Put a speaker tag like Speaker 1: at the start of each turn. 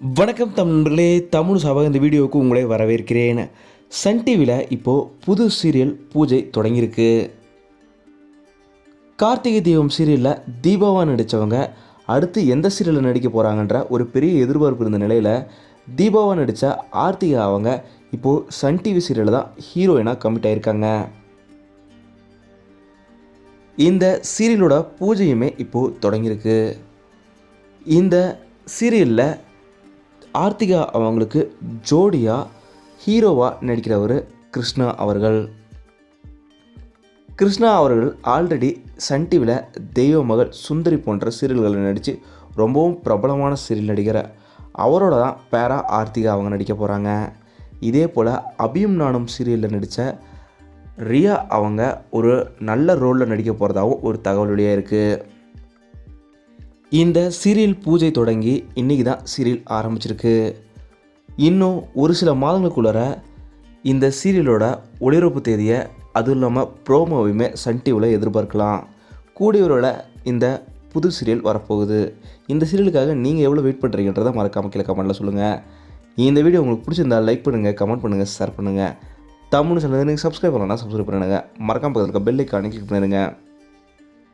Speaker 1: வணக்கம் தமிழர்களே தமிழ் சபா இந்த வீடியோவுக்கு உங்களை வரவேற்கிறேன். சன் டிவியில் இப்போது புது சீரியல் பூஜை தொடங்கியிருக்கு. கார்த்திகை தீபம் சீரியலில் தீபாவா நடித்தவங்க அடுத்து எந்த சீரியலில் நடிக்க போகிறாங்கன்ற ஒரு பெரிய எதிர்பார்ப்பு இருந்த நிலையில் தீபாவா நடித்த ஆர்த்திகா அவங்க இப்போது சன் டிவி சீரியலில் தான் ஹீரோயினாக கமிட் ஆகியிருக்காங்க இந்த சீரியலோட பூஜையுமே இப்போது தொடங்கியிருக்கு. இந்த சீரியலில் ஆர்த்திகா அவங்களுக்கு ஜோடியாக ஹீரோவாக நடிக்கிறவர் கிருஷ்ணா அவர்கள். கிருஷ்ணா அவர்கள் ஆல்ரெடி சன் டிவியில் தெய்வ மகள் சுந்தரி போன்ற சீரியல்களில் நடித்து ரொம்பவும் பிரபலமான சீரியல் நடிகர் அவரோட தான் பேரா ஆர்த்திகா அவங்க நடிக்க போகிறாங்க இதே போல் அபியும் நானும் சீரியலில் நடித்த ரியா அவங்க ஒரு நல்ல ரோலில் நடிக்க போகிறதாகவும் ஒரு தகவல் வெளியாக இருக்குது இந்த சீரியல் பூஜை தொடங்கி இன்றைக்கி தான் சீரியல் ஆரம்பிச்சிருக்கு. இன்னும் ஒரு சில மாதங்களுக்குள்ளார இந்த சீரியலோட ஒளிபரப்பு தேதியை அதுவும் இல்லாமல் ப்ரோமோவையுமே சன் டிவியில் எதிர்பார்க்கலாம். கூடியவரோட இந்த புது சீரியல் வரப்போகுது. இந்த சீரியலுக்காக நீங்கள் எவ்வளோ வெயிட் பண்ணுறீங்கன்றதை மறக்காமல் கீழே கமெண்ட்டில் சொல்லுங்கள் இந்த வீடியோ உங்களுக்கு பிடிச்சிருந்தா லைக் பண்ணுங்கள் கமெண்ட் பண்ணுங்கள் ஷேர் பண்ணுங்கள் தமிழ் சேனல் நீங்கள் சப்ஸ்கிரைப் பண்ணலாம் சப்ஸ்கிரைப் பண்ணுங்கள் மறக்காமல் பக்கத்தில் இருக்க பெல் ஐக்கானே கிளிக் பண்ணிடுங்க.